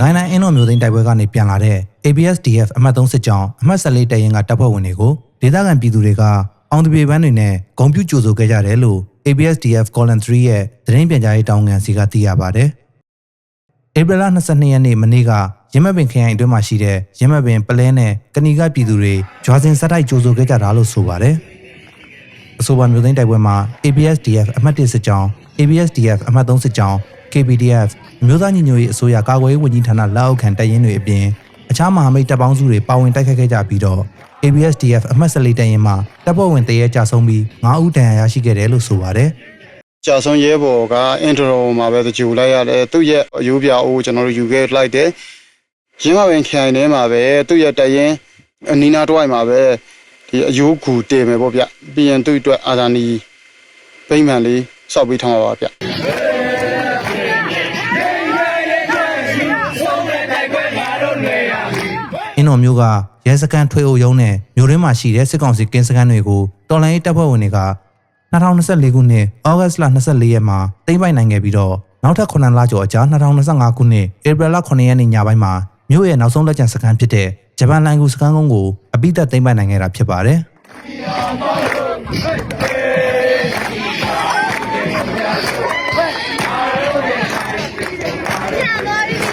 ကိုင်းတိုင်းအင်းတော်မျိုးသိန်းတိုက်ပွဲကနေပြန်လာတဲ့ ABSDF အမှတ်3စစ်ကြောင်းအမှတ်14တပ်ရင်းကတပ်ဖွဲ့ဝင်တွေကိုဒေသခံပြည်သူတွေကအောင်တပြေပန်းတွေနဲ့ဂုံပြူကြိုဆိုခဲ့ကြတယ်လို့ ABSDF Column 3ရဲ့သတင်းပြန်ကြားရေးတောင်းငံစီကသိရပါတယ်။ဧပြီလ22ရက်နေ့မနေ့ကရမတ်ပင်ခရိုင်အတွင်းမှာရှိတဲ့ရမတ်ပင်ပလဲနဲ့ကဏီကပြည်သူတွေဂျွာစင်စက်တိုက်ကြိုဆိုခဲ့ကြတာလို့ဆိုပါတယ်။အဆိုပါမျိုးသိန်းတိုက်ပွဲမှာ ABSDF အမှတ်1စစ်ကြောင်း ABSDF အမှတ်3စစ်ကြောင်း KPDF အမျိုးသားညီညွတ်ရေးအစိုးရကာကွယ်ရေးဝန်ကြီးဌာနလက်အောက်ခံတပ်ရင်းတွေအပြင်အခြားမဟာမိတ်တပ်ပေါင်းစုတွေပါဝင်တိုက်ခိုက်ခဲ့ကြပြီးတော့ ABSDF အမှတ်14တပ်ရင်းမှာတပ်ဖွဲ့ဝင်တရဲကြဆုံးပြီး9ဦးဒဏ်ရာရရှိခဲ့တယ်လို့ဆိုပါတယ်။ကြာဆုံးရဲဘော်ကအင်ထရိုမှာပဲကြိုလိုက်ရတယ်သူ့ရဲ့အယိုးပြအိုးကျွန်တော်တို့ယူခဲ့လိုက်တယ်ရင်းမပင်ခိုင်ထဲမှာပဲသူ့ရဲ့တရင်အနီနာတွိုက်မှာပဲဒီအယိုးကူတင်မယ်ပေါ့ဗျပြီးရင်သူ့အတွက်အာဇာနည်ဗိမ္မာန်လေးစောက်ပြီးထားမှာပါဗျ င်းတော်မျိုးကရဲစခန်းထွေအုပ်ရုံးနဲ့မြို့တွင်းမှာရှိတဲ့စစ်ကောင်စီကင်းစခန်းတွေကိုတော်လှန်ရေးတပ်ဖွဲ့ဝင်တွေက2024ခုနှစ်ဩဂတ်လ24ရက်မှာသိမ်းပိုက်နိုင်ခဲ့ပြီးတော့နောက်ထပ်9လကျော်အကြာ2025ခုနှစ်ဧပြီလ9ရက်နေ့ညပိုင်းမှာမြို့ရဲ့နောက်ဆုံးလက်ကျန်စခန်းဖြစ်တဲ့ဂျပန်လိုင်ကူစခန်းကုန်းကိုအပိသက်သိမ်းပိုက်နိုင်ခဲ့တာဖြစ်ပါတယ်။ရပါပြီ